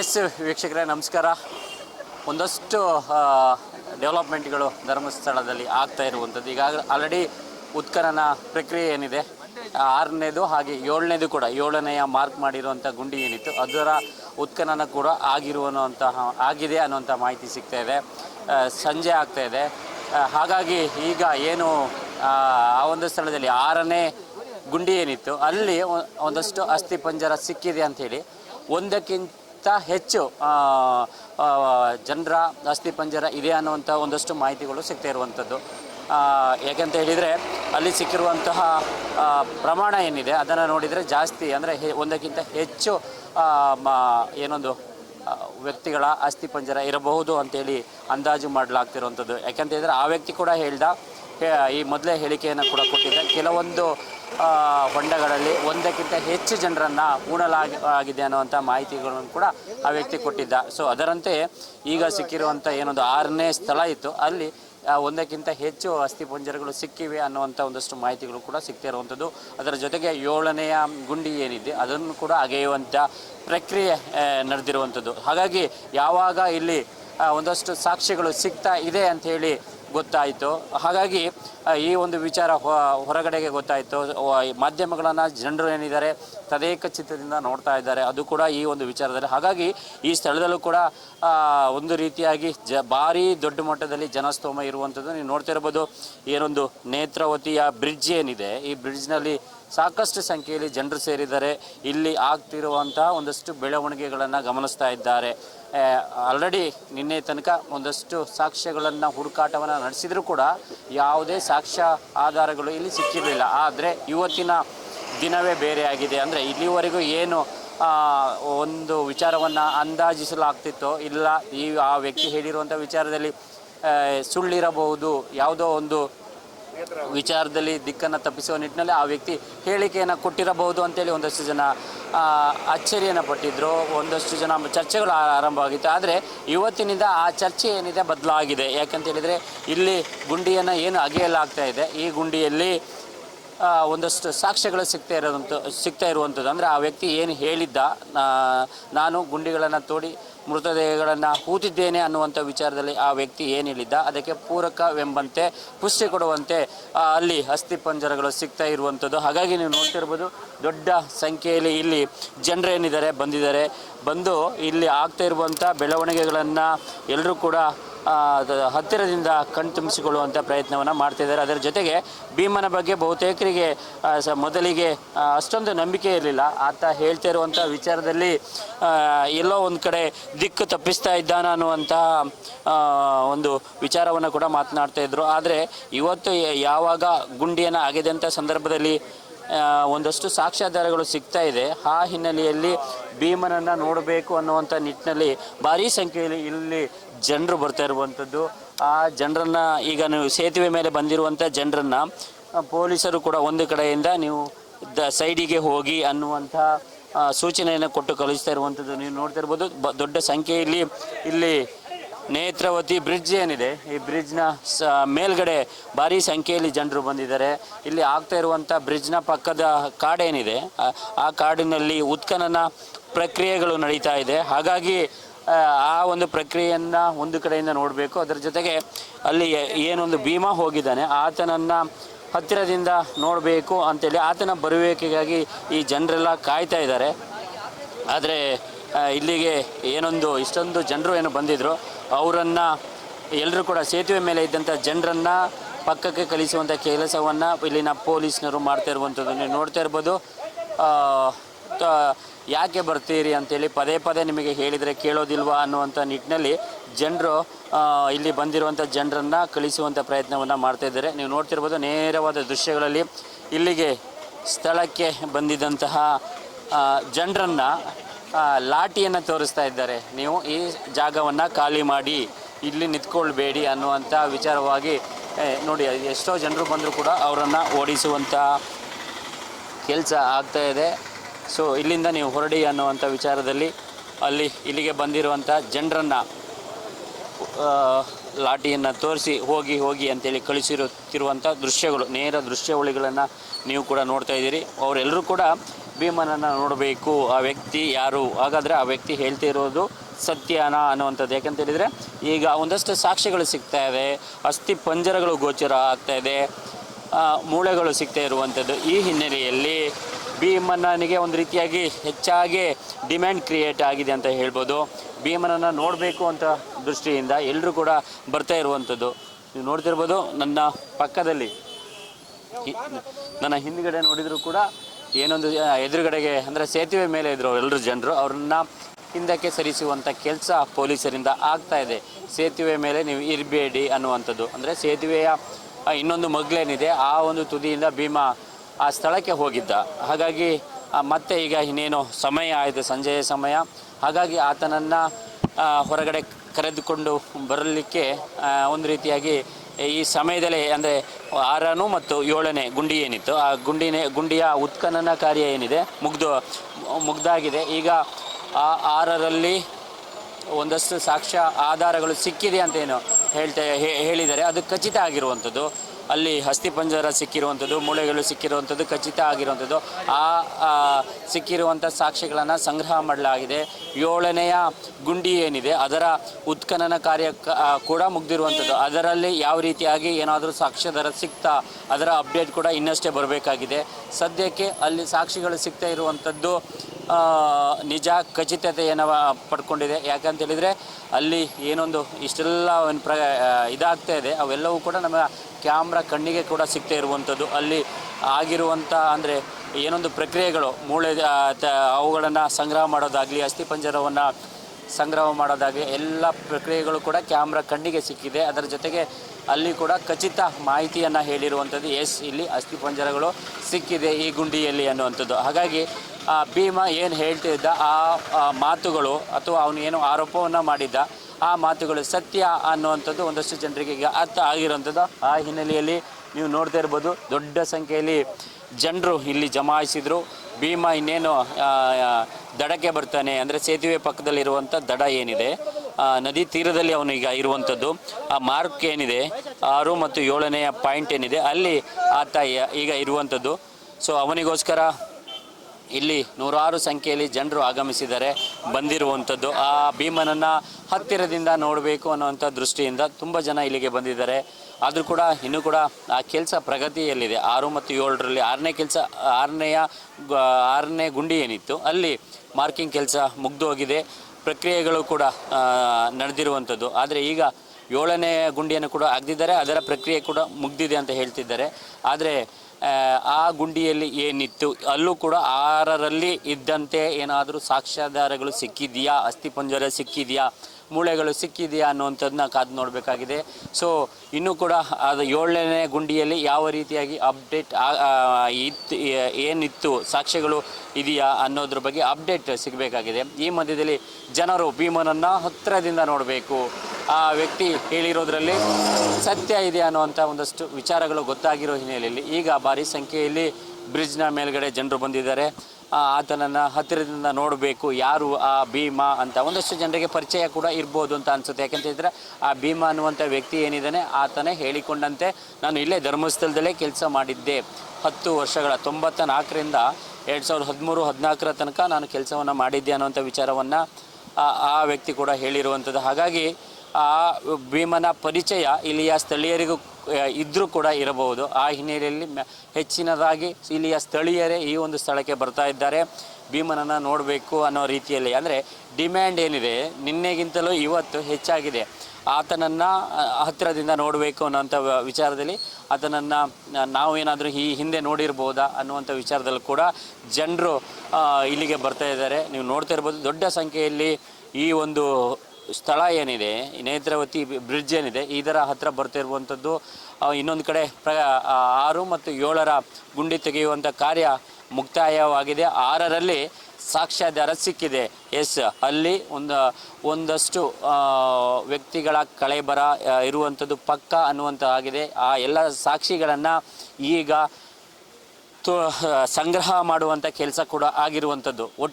S, ವೀಕ್ಷಕರೇ, ನಮಸ್ಕಾರ. ಒಂದಷ್ಟು ಡೆವಲಪ್ಮೆಂಟ್ಗಳು ಧರ್ಮಸ್ಥಳದಲ್ಲಿ ಆಗ್ತಾ ಇರುವಂಥದ್ದು. ಈಗಾಗಲೇ ಆಲ್ರೆಡಿ ಉತ್ಖನನ ಪ್ರಕ್ರಿಯೆ ಏನಿದೆ? ಆರನೇದು ಹಾಗೆ ಏಳನೇದು ಕೂಡ, ಏಳನೆಯ ಮಾರ್ಕ್ ಮಾಡಿರುವಂಥ ಗುಂಡಿ ಏನಿತ್ತು, ಅದರ ಉತ್ಖನನ ಕೂಡ ಆಗಿರುವಂತಹ ಆಗಿದೆ ಅನ್ನುವಂಥ ಮಾಹಿತಿ ಸಿಗ್ತಾ ಇದೆ. ಸಂಜೆ ಆಗ್ತಾ ಇದೆ. ಹಾಗಾಗಿ ಈಗ ಏನು, ಆ ಒಂದು ಸ್ಥಳದಲ್ಲಿ ಆರನೇ ಗುಂಡಿ ಏನಿತ್ತು, ಅಲ್ಲಿ ಒಂದಷ್ಟು ಅಸ್ಥಿ ಪಂಜರ ಸಿಕ್ಕಿದೆ ಅಂಥೇಳಿ ಒಂದಕ್ಕಿಂತ ಹೆಚ್ಚು ಜನರ ಅಸ್ಥಿ ಪಂಜರ ಇದೆ ಅನ್ನುವಂಥ ಒಂದಷ್ಟು ಮಾಹಿತಿಗಳು ಸಿಗ್ತಾ ಇರುವಂಥದ್ದು. ಯಾಕೆಂತ ಹೇಳಿದರೆ, ಅಲ್ಲಿ ಸಿಕ್ಕಿರುವಂತಹ ಪ್ರಮಾಣ ಏನಿದೆ, ಅದನ್ನು ನೋಡಿದರೆ ಜಾಸ್ತಿ ಅಂದರೆ ಒಂದಕ್ಕಿಂತ ಹೆಚ್ಚು ಏನೊಂದು ವ್ಯಕ್ತಿಗಳ ಅಸ್ಥಿ ಪಂಜರ ಇರಬಹುದು ಅಂತೇಳಿ ಅಂದಾಜು ಮಾಡಲಾಗ್ತಿರುವಂಥದ್ದು. ಯಾಕೆಂತ ಹೇಳಿದ್ರೆ, ಆ ವ್ಯಕ್ತಿ ಕೂಡ ಹೇಳ್ದ ಈ ಮೊದಲೇ ಹೇಳಿಕೆಯನ್ನು ಕೂಡ ಕೊಟ್ಟಿದ್ದ. ಕೆಲವೊಂದು ಹೊಂಡಗಳಲ್ಲಿ ಒಂದಕ್ಕಿಂತ ಹೆಚ್ಚು ಜನರನ್ನು ಹೂಡಲಾಗಿ ಆಗಿದೆ ಅನ್ನುವಂಥ ಮಾಹಿತಿಗಳನ್ನು ಕೂಡ ಆ ವ್ಯಕ್ತಿ ಕೊಟ್ಟಿದ್ದ. ಸೊ ಅದರಂತೆ ಈಗ ಸಿಕ್ಕಿರುವಂಥ ಏನೊಂದು ಆರನೇ ಸ್ಥಳ ಇತ್ತು. ಅಲ್ಲಿ ಒಂದಕ್ಕಿಂತ ಹೆಚ್ಚು ಅಸ್ಥಿಪಂಜರಗಳು ಸಿಕ್ಕಿವೆ ಅನ್ನುವಂಥ ಒಂದಷ್ಟು ಮಾಹಿತಿಗಳು ಕೂಡ ಸಿಗ್ತಾ ಇರುವಂಥದ್ದು. ಅದರ ಜೊತೆಗೆ ಏಳನೆಯ ಗುಂಡಿ ಏನಿದೆ, ಅದನ್ನು ಕೂಡ ಅಗೆಯುವಂಥ ಪ್ರಕ್ರಿಯೆ ನಡೆದಿರುವಂಥದ್ದು. ಹಾಗಾಗಿ ಯಾವಾಗ ಇಲ್ಲಿ ಒಂದಷ್ಟು ಸಾಕ್ಷಿಗಳು ಸಿಗ್ತಾ ಇದೆ ಅಂತ ಹೇಳಿ ಗೊತ್ತಾಯಿತು. ಹಾಗಾಗಿ ಈ ಒಂದು ವಿಚಾರ ಹೊರಗಡೆಗೆ ಗೊತ್ತಾಯಿತು. ಮಾಧ್ಯಮಗಳನ್ನು ಜನರು ಏನಿದ್ದಾರೆ, ತದೇಕ ಚಿತ್ರದಿಂದ ನೋಡ್ತಾ ಇದ್ದಾರೆ. ಅದು ಕೂಡ ಈ ಒಂದು ವಿಚಾರದಲ್ಲಿ. ಹಾಗಾಗಿ, ಈ ಸ್ಥಳದಲ್ಲೂ ಕೂಡ ಒಂದು ರೀತಿಯಾಗಿ ಜ, ಭಾರೀ ದೊಡ್ಡ ಮಟ್ಟದಲ್ಲಿ ಜನಸ್ತೋಮ ಇರುವಂಥದ್ದು ನೀವು ನೋಡ್ತಿರ್ಬೋದು ಏನೊಂದು ನೇತ್ರಾವತಿಯ ಬ್ರಿಡ್ಜ್ ಏನಿದೆ, ಈ ಬ್ರಿಡ್ಜ್ನಲ್ಲಿ ಸಾಕಷ್ಟು ಸಂಖ್ಯೆಯಲ್ಲಿ ಜನರು ಸೇರಿದ್ದಾರೆ. ಇಲ್ಲಿ ಆಗ್ತಿರುವಂಥ ಒಂದಷ್ಟು ಬೆಳವಣಿಗೆಗಳನ್ನು ಗಮನಿಸ್ತಾ ಇದ್ದಾರೆ. ಆಲ್ರೆಡಿ ನಿನ್ನೆ ತನಕ ಒಂದಷ್ಟು ಸಾಕ್ಷ್ಯಗಳನ್ನು ಹುಡುಕಾಟವನ್ನು ನಡೆಸಿದರೂ ಕೂಡ ಯಾವುದೇ ಸಾಕ್ಷ್ಯ ಆಧಾರಗಳು ಇಲ್ಲಿ ಸಿಕ್ಕಿರಲಿಲ್ಲ. ಆದರೆ ಇವತ್ತಿನ ದಿನವೇ ಬೇರೆ ಆಗಿದೆ. ಅಂದರೆ ಇಲ್ಲಿವರೆಗೂ ಏನು ಒಂದು ವಿಚಾರವನ್ನು ಅಂದಾಜಿಸಲಾಗ್ತಿತ್ತೋ ಇಲ್ಲ, ಈ ಆ ವ್ಯಕ್ತಿ ಹೇಳಿರುವಂಥ ವಿಚಾರದಲ್ಲಿ ಸುಳ್ಳಿರಬಹುದು, ಯಾವುದೋ ಒಂದು ವಿಚಾರದಲ್ಲಿ ದಿಕ್ಕನ್ನು ತಪ್ಪಿಸುವ ನಿಟ್ಟಿನಲ್ಲಿ ಆ ವ್ಯಕ್ತಿ ಹೇಳಿಕೆಯನ್ನು ಕೊಟ್ಟಿರಬಹುದು ಅಂತೇಳಿ ಒಂದಷ್ಟು ಜನ ಅಚ್ಚರಿಯನ್ನು ಪಟ್ಟಿದ್ರು. ಒಂದಷ್ಟು ಜನ ಚರ್ಚೆಗಳು ಆರಂಭ ಆಗಿತ್ತು. ಆದರೆ ಇವತ್ತಿನಿಂದ ಆ ಚರ್ಚೆ ಏನಿದೆ ಬದಲಾಗಿದೆ. ಯಾಕಂತ ಹೇಳಿದರೆ ಇಲ್ಲಿ ಗುಂಡಿಯನ್ನು ಏನು ಅಗೆಯಲಾಗ್ತಾ ಇದೆ. ಈ ಗುಂಡಿಯಲ್ಲಿ ಒಂದಷ್ಟು ಸಾಕ್ಷ್ಯಗಳು ಸಿಗ್ತಾ ಇರೋದಂಥ ಸಿಗ್ತಾ ಇರುವಂಥದ್ದು ಅಂದರೆ ಆ ವ್ಯಕ್ತಿ ಏನು ಹೇಳಿದ್ದ ನಾನು ಗುಂಡಿಗಳನ್ನು ತೋಡಿ ಮೃತದೇಹಗಳನ್ನು ಹೂತಿದ್ದೇನೆ ಅನ್ನುವಂಥ ವಿಚಾರದಲ್ಲಿ ಆ ವ್ಯಕ್ತಿ ಏನು ಹೇಳಿದ್ದ? ಅದಕ್ಕೆ ಪೂರಕವೆಂಬಂತೆ ಪುಷ್ಟಿ ಕೊಡುವಂತೆ ಅಲ್ಲಿ ಅಲ್ಲಿ ಪಂಜರಗಳು ಸಿಗ್ತಾ ಇರುವಂಥದ್ದು ಹಾಗಾಗಿ ನೀವು ನೋಡ್ತಿರ್ಬೋದು, ದೊಡ್ಡ ಸಂಖ್ಯೆಯಲ್ಲಿ ಇಲ್ಲಿ ಜನರೇನಿದ್ದಾರೆ ಬಂದಿದ್ದಾರೆ. ಬಂದು ಇಲ್ಲಿ ಆಗ್ತಾ ಇರುವಂಥ ಬೆಳವಣಿಗೆಗಳನ್ನು ಎಲ್ಲರೂ ಕೂಡ ಹತ್ತಿರದಿಂದ ಕಣ್ತುಂಬಿಸಿಕೊಳ್ಳುವಂಥ ಪ್ರಯತ್ನವನ್ನು ಮಾಡ್ತಿದ್ದಾರೆ ಅದರ ಜೊತೆಗೆ ಭೀಮನ ಬಗ್ಗೆ ಬಹುತೇಕರಿಗೆ ಮೊದಲಿಗೆ ಅಷ್ಟೊಂದು ನಂಬಿಕೆ ಇರಲಿಲ್ಲ. ಆತ ಹೇಳ್ತಾ ಇರುವಂಥ ವಿಚಾರದಲ್ಲಿ ಎಲ್ಲೋ ಒಂದು ಕಡೆ ದಿಕ್ಕು ತಪ್ಪಿಸ್ತಾ ಇದ್ದಾನ ಅನ್ನುವಂತಹ ಒಂದು ವಿಚಾರವನ್ನು ಕೂಡ ಮಾತನಾಡ್ತಾ ಇದ್ರು. ಆದರೆ ಇವತ್ತು ಯಾವಾಗ ಗುಂಡಿಯನ್ನು ಅಗೆದಂಥ ಸಂದರ್ಭದಲ್ಲಿ ಒಂದಷ್ಟು ಸಾಕ್ಷ್ಯಾಧಾರಗಳು ಸಿಗ್ತಾ ಇದೆ. ಆ ಹಿನ್ನೆಲೆಯಲ್ಲಿ ಭೀಮನನ್ನು ನೋಡಬೇಕು ಅನ್ನುವಂಥ ನಿಟ್ಟಿನಲ್ಲಿ ಭಾರೀ ಸಂಖ್ಯೆಯಲ್ಲಿ ಇಲ್ಲಿ ಜನರು ಬರ್ತಾ ಇರುವಂಥದ್ದು. ಆ ಜನರನ್ನ ಈಗ ನೀವು ಸೇತುವೆ ಮೇಲೆ ಬಂದಿರುವಂಥ ಜನರನ್ನ ಪೊಲೀಸರು ಕೂಡ ಒಂದು ಕಡೆಯಿಂದ ನೀವು ದ ಸೈಡಿಗೆ ಹೋಗಿ ಅನ್ನುವಂಥ ಸೂಚನೆಯನ್ನು ಕೊಟ್ಟು ಕಳಿಸ್ತಾ ಇರುವಂಥದ್ದು ನೀವು ನೋಡ್ತಾ ಇರ್ಬೋದು. ಬ, ದೊಡ್ಡ ಸಂಖ್ಯೆಯಲ್ಲಿ ಇಲ್ಲಿ ನೇತ್ರಾವತಿ ಬ್ರಿಡ್ಜ್ ಏನಿದೆ, ಈ ಬ್ರಿಡ್ಜ್ನ ಸ, ಮೇಲ್ಗಡೆ ಭಾರೀ ಸಂಖ್ಯೆಯಲ್ಲಿ ಜನರು ಬಂದಿದ್ದಾರೆ. ಇಲ್ಲಿ ಆಗ್ತಾ ಇರುವಂಥ ಬ್ರಿಡ್ಜ್ನ ಪಕ್ಕದ ಕಾಡೇನಿದೆ ಆ ಕಾಡಿನಲ್ಲಿ ಉತ್ಖನನ ಪ್ರಕ್ರಿಯೆಗಳು ನಡೀತಾ ಇದೆ. ಹಾಗಾಗಿ ಆ, ಒಂದು ಪ್ರಕ್ರಿಯೆಯನ್ನು ಒಂದು ಕಡೆಯಿಂದ ನೋಡಬೇಕು. ಅದರ ಜೊತೆಗೆ ಅಲ್ಲಿ ಏನೊಂದು ಭೀಮಾ ಹೋಗಿದ್ದಾನೆ. ಆತನನ್ನು ಹತ್ತಿರದಿಂದ ನೋಡಬೇಕು ಅಂತೇಳಿ ಆತನ ಬರುವಿಕೆಗಾಗಿ ಈ ಜನರೆಲ್ಲ ಕಾಯ್ತಾ ಇದ್ದಾರೆ. ಆದರೆ ಇಲ್ಲಿಗೆ ಏನೊಂದು ಇಷ್ಟೊಂದು ಜನರು ಏನು ಬಂದಿದ್ರು. ಅವರನ್ನು ಎಲ್ಲರೂ ಕೂಡ ಸೇತುವೆ ಮೇಲೆ ಇದ್ದಂಥ ಜನರನ್ನು ಪಕ್ಕಕ್ಕೆ ಕಲಿಸುವಂಥ ಕೆಲಸವನ್ನು ಇಲ್ಲಿನ ಪೊಲೀಸ್ನವರು ಮಾಡ್ತಾ ಇರುವಂಥದ್ದನ್ನು ನೋಡ್ತಾ ಇರ್ಬೋದು. ಯಾಕೆ ಬರ್ತೀರಿ ಅಂತೇಳಿ ಪದೇ ಪದೇ ನಿಮಗೆ ಹೇಳಿದರೆ ಕೇಳೋದಿಲ್ವಾ ಅನ್ನುವಂಥ ನಿಟ್ಟಿನಲ್ಲಿ ಜನರು ಇಲ್ಲಿ ಬಂದಿರುವಂಥ ಜನರನ್ನು ಕಳಿಸುವಂಥ ಪ್ರಯತ್ನವನ್ನು ಮಾಡ್ತಾ ಇದ್ದಾರೆ. ನೀವು ನೋಡ್ತಿರ್ಬೋದು ನೇರವಾದ ದೃಶ್ಯಗಳಲ್ಲಿ ಇಲ್ಲಿಗೆ ಸ್ಥಳಕ್ಕೆ ಬಂದಿದ್ದಂತಹ ಜನರನ್ನು ಲಾಠಿಯನ್ನು ತೋರಿಸ್ತಾ ಇದ್ದಾರೆ. ನೀವು ಈ ಜಾಗವನ್ನು ಖಾಲಿ ಮಾಡಿ, ಇಲ್ಲಿ ನಿಂತ್ಕೊಳ್ಬೇಡಿ ಅನ್ನುವಂಥ ವಿಚಾರವಾಗಿ ನೋಡಿ, ಎಷ್ಟೋ ಜನರು ಬಂದರೂ ಕೂಡ ಅವರನ್ನು ಓಡಿಸುವಂಥ ಕೆಲಸ ಆಗ್ತಾಯಿದೆ ಸೊ ಇಲ್ಲಿಂದ ನೀವು ಹೊರಡಿ ಅನ್ನುವಂಥ ವಿಚಾರದಲ್ಲಿ ಅಲ್ಲಿ ಇಲ್ಲಿಗೆ ಬಂದಿರುವಂಥ ಜನರನ್ನು ಲಾಠಿಯನ್ನು ತೋರಿಸಿ ಹೋಗಿ ಹೋಗಿ ಅಂತೇಳಿ ಕಳಿಸಿರುತ್ತಿರುವಂಥ ದೃಶ್ಯಗಳು, ನೇರ ದೃಶ್ಯಾವಳಿಗಳನ್ನು ನೀವು ಕೂಡ ನೋಡ್ತಾ ಇದ್ದೀರಿ. ಅವರೆಲ್ಲರೂ ಕೂಡ ಭೀಮನನ್ನು ನೋಡಬೇಕು. ಆ ವ್ಯಕ್ತಿ ಯಾರು? ಹಾಗಾದರೆ ಆ ವ್ಯಕ್ತಿ ಹೇಳ್ತಿರೋದು ಸತ್ಯನ ಅನ್ನುವಂಥದ್ದು. ಯಾಕಂತ ಹೇಳಿದರೆ, ಈಗ ಒಂದಷ್ಟು ಸಾಕ್ಷಿಗಳು ಸಿಗ್ತಾ ಇದೆ. ಅಸ್ಥಿ ಪಂಜರಗಳು ಗೋಚರ ಆಗ್ತಾ ಇದೆ. ಮೂಳೆಗಳು ಸಿಗ್ತಾ ಇರುವಂಥದ್ದು. ಈ ಹಿನ್ನೆಲೆಯಲ್ಲಿ ಭೀಮಣ್ಣನಿಗೆ ಒಂದು ರೀತಿಯಾಗಿ ಹೆಚ್ಚಾಗಿ ಡಿಮ್ಯಾಂಡ್ ಕ್ರಿಯೇಟ್ ಆಗಿದೆ ಅಂತ ಹೇಳ್ಬೋದು. ಭೀಮನನ್ನು ನೋಡಬೇಕು ಅಂತ ದೃಷ್ಟಿಯಿಂದ ಎಲ್ಲರೂ ಕೂಡ ಬರ್ತಾ ಇರುವಂಥದ್ದು. ನೀವು ನೋಡ್ತಿರ್ಬೋದು ನನ್ನ ಪಕ್ಕದಲ್ಲಿ ನನ್ನ ಹಿಂದ್ಗಡೆ ನೋಡಿದರೂ ಕೂಡ ಏನೊಂದು ಎದುರುಗಡೆಗೆ ಅಂದರೆ ಸೇತುವೆ ಮೇಲೆ ಇದ್ರು ಎಲ್ಲರೂ ಜನರು. ಅವ್ರನ್ನ ಹಿಂದಕ್ಕೆ ಸರಿಸುವಂಥ ಕೆಲಸ ಪೊಲೀಸರಿಂದ ಆಗ್ತಾ ಇದೆ. ಸೇತುವೆ ಮೇಲೆ ನೀವು ಇರಬೇಡಿ ಅನ್ನುವಂಥದ್ದು. ಅಂದರೆ ಸೇತುವೆಯ ಇನ್ನೊಂದು ಮಗ್ಲೇನಿದೆ. ಆ ಒಂದು ತುದಿಯಿಂದ ಭೀಮಾ ಆ ಸ್ಥಳಕ್ಕೆ ಹೋಗಿದ್ದ. ಹಾಗಾಗಿ ಮತ್ತೆ ಈಗ ಇನ್ನೇನು ಸಮಯ ಆಯಿತು, ಸಂಜೆಯ ಸಮಯ. ಹಾಗಾಗಿ ಆತನನ್ನು ಹೊರಗಡೆ ಕರೆದುಕೊಂಡು ಬರಲಿಕ್ಕೆ ಒಂದು ರೀತಿಯಾಗಿ ಈ ಸಮಯದಲ್ಲಿ, ಅಂದರೆ ಆರನೂ ಮತ್ತು ಏಳನೇ ಗುಂಡಿ ಏನಿತ್ತು, ಆ ಗುಂಡಿನೇ, ಗುಂಡಿಯ ಉತ್ಖನನ ಕಾರ್ಯ ಏನಿದೆ, ಮುಗ್ದು, ಮುಗ್ದಾಗಿದೆ. ಈಗ ಆ ಆರರಲ್ಲಿ ಒಂದಷ್ಟು ಸಾಕ್ಷ್ಯ, ಆಧಾರಗಳು ಸಿಕ್ಕಿದೆ ಅಂತ ಏನು ಹೇಳ್ತಾ ಹೇಳಿದ್ದಾರೆ ಅದು ಖಚಿತ ಆಗಿರುವಂಥದ್ದು. ಅಲ್ಲಿ ಹಸ್ತಿಪಂಜರ ಸಿಕ್ಕಿರುವಂಥದ್ದು, ಮೂಳೆಗಳು ಸಿಕ್ಕಿರುವಂಥದ್ದು, ಖಚಿತ ಆಗಿರುವಂಥದ್ದು. ಆ ಸಿಕ್ಕಿರುವಂಥ ಸಾಕ್ಷಿಗಳನ್ನು ಸಂಗ್ರಹ ಮಾಡಲಾಗಿದೆ. ಏಳನೆಯ ಗುಂಡಿ ಏನಿದೆ, ಅದರ ಉತ್ಖನನ ಕಾರ್ಯ ಕೂಡ ಮುಗ್ದಿರುವಂಥದ್ದು. ಅದರಲ್ಲಿ ಯಾವ ರೀತಿಯಾಗಿ ಏನಾದರೂ ಸಾಕ್ಷ್ಯಧಾರ ಸಿಗ್ತಾ ಅದರ ಅಪ್ಡೇಟ್ ಕೂಡ ಇನ್ನಷ್ಟೇ ಬರಬೇಕಾಗಿದೆ. ಸದ್ಯಕ್ಕೆ ಅಲ್ಲಿ ಸಾಕ್ಷಿಗಳು ಸಿಗ್ತಾ ಇರುವಂಥದ್ದು ನಿಜ ಖಚಿತತೆಯನ್ನು ಪಡ್ಕೊಂಡಿದೆ. ಯಾಕಂತ ಹೇಳಿದರೆ ಅಲ್ಲಿ ಏನೊಂದು ಇಷ್ಟೆಲ್ಲ ಒಂದು ಪ್ರ ಇದಾಗ್ತಾ ಇದೆ. ಅವೆಲ್ಲವೂ ಕೂಡ ನಮ್ಮ ಕ್ಯಾಮ್ರಾ ಕಣ್ಣಿಗೆ ಕೂಡ ಸಿಗ್ತಾ ಇರುವಂಥದ್ದು. ಅಲ್ಲಿ ಆಗಿರುವಂಥ ಅಂದರೆ ಏನೊಂದು ಪ್ರಕ್ರಿಯೆಗಳು, ಮೂಳೆ ಅವುಗಳನ್ನು ಸಂಗ್ರಹ ಮಾಡೋದಾಗಲಿ ಅಸ್ಥಿಪಂಜರವನ್ನು ಸಂಗ್ರಹ ಮಾಡೋದಾಗಲಿ, ಎಲ್ಲ ಪ್ರಕ್ರಿಯೆಗಳು ಕೂಡ ಕ್ಯಾಮ್ರಾ ಕಣ್ಣಿಗೆ ಸಿಕ್ಕಿದೆ. ಅದರ ಜೊತೆಗೆ ಅಲ್ಲಿ ಕೂಡ ಖಚಿತ ಮಾಹಿತಿಯನ್ನು ಹೇಳಿರುವಂಥದ್ದು. ಎಸ್, ಇಲ್ಲಿ ಅಸ್ಥಿಪಂಜರಗಳು ಸಿಕ್ಕಿದೆ ಈ ಗುಂಡಿಯಲ್ಲಿ ಅನ್ನುವಂಥದ್ದು. ಹಾಗಾಗಿ ಭೀಮ ಏನು ಹೇಳ್ತಿದ್ದ? ಆ ಮಾತುಗಳು ಅಥವಾ ಅವನು ಏನು ಆರೋಪವನ್ನು ಮಾಡಿದ್ದ? ಆ ಮಾತುಗಳು ಸತ್ಯ ಅನ್ನುವಂಥದ್ದು ಒಂದಷ್ಟು ಜನರಿಗೆ ಈಗ ಅರ್ಥ ಆಗಿರುವಂಥದ್ದು. ಆ ಹಿನ್ನೆಲೆಯಲ್ಲಿ ನೀವು ನೋಡ್ತಾ ಇರ್ಬೋದು, ದೊಡ್ಡ ಸಂಖ್ಯೆಯಲ್ಲಿ ಜನರು ಇಲ್ಲಿ ಜಮಾಯಿಸಿದರು. ಭೀಮ ಇನ್ನೇನು ದಡಕ್ಕೆ ಬರ್ತಾನೆ. ಅಂದರೆ ಸೇತುವೆ ಪಕ್ಕದಲ್ಲಿರುವಂಥ ದಡ ಏನಿದೆ? ನದಿ ತೀರದಲ್ಲಿ ಅವನು ಈಗ ಇರುವಂಥದ್ದು. ಆ ಮಾರ್ಕ್ ಏನಿದೆ? ಆರು ಮತ್ತು ಏಳನೆಯ ಪಾಯಿಂಟ್ ಏನಿದೆ? ಅಲ್ಲಿ ಆತ ಈಗ ಇರುವಂಥದ್ದು. ಸೊ ಅವನಿಗೋಸ್ಕರ ಇಲ್ಲಿ ನೂರಾರು ಸಂಖ್ಯೆಯಲ್ಲಿ ಜನರು ಆಗಮಿಸಿದ್ದಾರೆ ಬಂದಿರುವಂಥದ್ದು. ಆ ಭೀಮನನ್ನು ಹತ್ತಿರದಿಂದ ನೋಡಬೇಕು ಅನ್ನುವಂಥ ದೃಷ್ಟಿಯಿಂದ ತುಂಬ ಜನ ಇಲ್ಲಿಗೆ ಬಂದಿದ್ದಾರೆ. ಆದರೂ ಕೂಡ ಇನ್ನೂ ಕೂಡ ಆ ಕೆಲಸ ಪ್ರಗತಿಯಲ್ಲಿದೆ. ಆರು ಮತ್ತು ಏಳರಲ್ಲಿ ಆರನೇ ಕೆಲಸ, ಆರನೆಯ ಆರನೇ ಗುಂಡಿ ಏನಿತ್ತು, ಅಲ್ಲಿ ಮಾರ್ಕಿಂಗ್ ಕೆಲಸ ಮುಗ್ದು ಹೋಗಿದೆ ಪ್ರಕ್ರಿಯೆಗಳು ಕೂಡ ನಡೆದಿರುವಂಥದ್ದು. ಆದರೆ ಈಗ ಏಳನೇ ಗುಂಡಿಯನ್ನು ಕೂಡ ಅಗ್ದಿದ್ದಾರೆ. ಅದರ ಪ್ರಕ್ರಿಯೆ ಕೂಡ ಮುಗ್ದಿದೆ ಅಂತ ಹೇಳ್ತಿದ್ದಾರೆ. ಆದರೆ ಆ, ಗುಂಡಿಯಲ್ಲಿ ಏನಿತ್ತು? ಅಲ್ಲೂ ಕೂಡ ಆರರಲ್ಲಿ ಇದ್ದಂತೆ ಏನಾದರೂ ಸಾಕ್ಷ್ಯಾಧಾರಗಳು ಸಿಕ್ಕಿದೆಯಾ? ಅಸ್ಥಿಪಂಜರ ಸಿಕ್ಕಿದೆಯಾ? ಮೂಳೆಗಳು ಸಿಕ್ಕಿದೆಯಾ ಅನ್ನುವಂಥದ್ದನ್ನ ಕಾದು ನೋಡಬೇಕಾಗಿದೆ. ಸೊ ಇನ್ನೂ ಕೂಡ ಅದು ಏಳನೇ ಗುಂಡಿಯಲ್ಲಿ ಯಾವ ರೀತಿಯಾಗಿ ಅಪ್ಡೇಟ್ ಇತ್ತು ಏನಿತ್ತು ಸಾಕ್ಷ್ಯಗಳು ಇದೆಯಾ ಅನ್ನೋದ್ರ ಬಗ್ಗೆ ಅಪ್ಡೇಟ್ ಸಿಗಬೇಕಾಗಿದೆ. ಈ ಮಧ್ಯದಲ್ಲಿ ಜನರು ಭೀಮನನ್ನು ಹತ್ತಿರದಿಂದ ನೋಡಬೇಕು. ಆ ವ್ಯಕ್ತಿ ಹೇಳಿರೋದ್ರಲ್ಲಿ ಸತ್ಯ ಇದೆ ಅನ್ನುವಂಥ ಒಂದಷ್ಟು ವಿಚಾರಗಳು ಗೊತ್ತಾಗಿರೋ ಹಿನ್ನೆಲೆಯಲ್ಲಿ ಈಗ ಭಾರಿ ಸಂಖ್ಯೆಯಲ್ಲಿ ಬ್ರಿಡ್ಜ್ನ ಮೇಲ್ಗಡೆ ಜನರು ಬಂದಿದ್ದಾರೆ. ಆತನನ್ನು ಹತ್ತಿರದಿಂದ ನೋಡಬೇಕು, ಯಾರು ಆ ಭೀಮಾ ಅಂತ ಒಂದಷ್ಟು ಜನರಿಗೆ ಪರಿಚಯ ಕೂಡ ಇರ್ಬೋದು ಅಂತ ಅನಿಸುತ್ತೆ. ಯಾಕಂತ ಹೇಳಿದ್ರೆ ಆ ಭೀಮಾ ಅನ್ನುವಂಥ ವ್ಯಕ್ತಿ ಏನಿದ್ದಾನೆ, ಆತನೇ ಹೇಳಿಕೊಂಡಂತೆ, ನಾನು ಇಲ್ಲೇ ಧರ್ಮಸ್ಥಳದಲ್ಲೇ ಕೆಲಸ ಮಾಡಿದ್ದೆ. ಹತ್ತು ವರ್ಷಗಳ ತೊಂಬತ್ತ ನಾಲ್ಕರಿಂದ ಎರಡು ಸಾವಿರದ ಹದಿಮೂರು, ಹದಿನಾಲ್ಕರ ತನಕ ನಾನು ಕೆಲಸವನ್ನು ಮಾಡಿದ್ದೆ ಅನ್ನುವಂಥ ವಿಚಾರವನ್ನು ಆ ವ್ಯಕ್ತಿ ಕೂಡ ಹೇಳಿರುವಂಥದ್ದು. ಹಾಗಾಗಿ ಆ ಭೀಮನ ಪರಿಚಯ ಇಲ್ಲಿಯ ಸ್ಥಳೀಯರಿಗೂ ಇದ್ದರೂ ಕೂಡ ಇರಬಹುದು. ಆ ಹಿನ್ನೆಲೆಯಲ್ಲಿ ಹೆಚ್ಚಿನದಾಗಿ ಇಲ್ಲಿಯ ಸ್ಥಳೀಯರೇ ಈ ಒಂದು ಸ್ಥಳಕ್ಕೆ ಬರ್ತಾ ಇದ್ದಾರೆ. ಭೀಮನನ್ನು ನೋಡಬೇಕು ಅನ್ನೋ ರೀತಿಯಲ್ಲಿ. ಅಂದರೆ ಡಿಮ್ಯಾಂಡ್ ಏನಿದೆ? ನಿನ್ನೆಗಿಂತಲೂ ಇವತ್ತು ಹೆಚ್ಚಾಗಿದೆ. ಆತನನ್ನು ಹತ್ತಿರದಿಂದ ನೋಡಬೇಕು ಅನ್ನೋಂಥ ವಿಚಾರದಲ್ಲಿ ಆತನನ್ನು ನಾವು ಏನಾದರೂ ಈ ಹಿಂದೆ ನೋಡಿರ್ಬೋದಾ ಅನ್ನುವಂಥ ವಿಚಾರದಲ್ಲಿ ಕೂಡ ಜನರು ಇಲ್ಲಿಗೆ ಬರ್ತಾ ಇದ್ದಾರೆ. ನೀವು ನೋಡ್ತಾ ಇರ್ಬೋದು, ದೊಡ್ಡ ಸಂಖ್ಯೆಯಲ್ಲಿ ಈ ಒಂದು ಸ್ಥಳ ಏನಿದೆ, ನೇತ್ರಾವತಿ ಬ್ರಿಡ್ಜ್ ಏನಿದೆ ಇದರ ಹತ್ತಿರ ಬರ್ತಿರುವಂಥದ್ದು ಇನ್ನೊಂದು ಕಡೆ ಪ್ರ ಆರು ಮತ್ತು ಏಳರ ಗುಂಡಿ ತೆಗೆಯುವಂಥ ಕಾರ್ಯ ಮುಕ್ತಾಯವಾಗಿದೆ. ಆರರಲ್ಲಿ ಸಾಕ್ಷ್ಯಾಧಾರ ಸಿಕ್ಕಿದೆ. ಎಸ್, ಅಲ್ಲಿ ಒಂದು, ಒಂದಷ್ಟು ವ್ಯಕ್ತಿಗಳ ಕಳೆಬರ ಇರುವಂಥದ್ದು ಪಕ್ಕ ಅನ್ನುವಂಥ ಆಗಿದೆ. ಆ ಎಲ್ಲ ಸಾಕ್ಷಿಗಳನ್ನು ಈಗ ಸಂಗ್ರಹ ಮಾಡುವಂಥ ಕೆಲಸ ಕೂಡ ಆಗಿರುವಂಥದ್ದು. ಒಟ್ಟು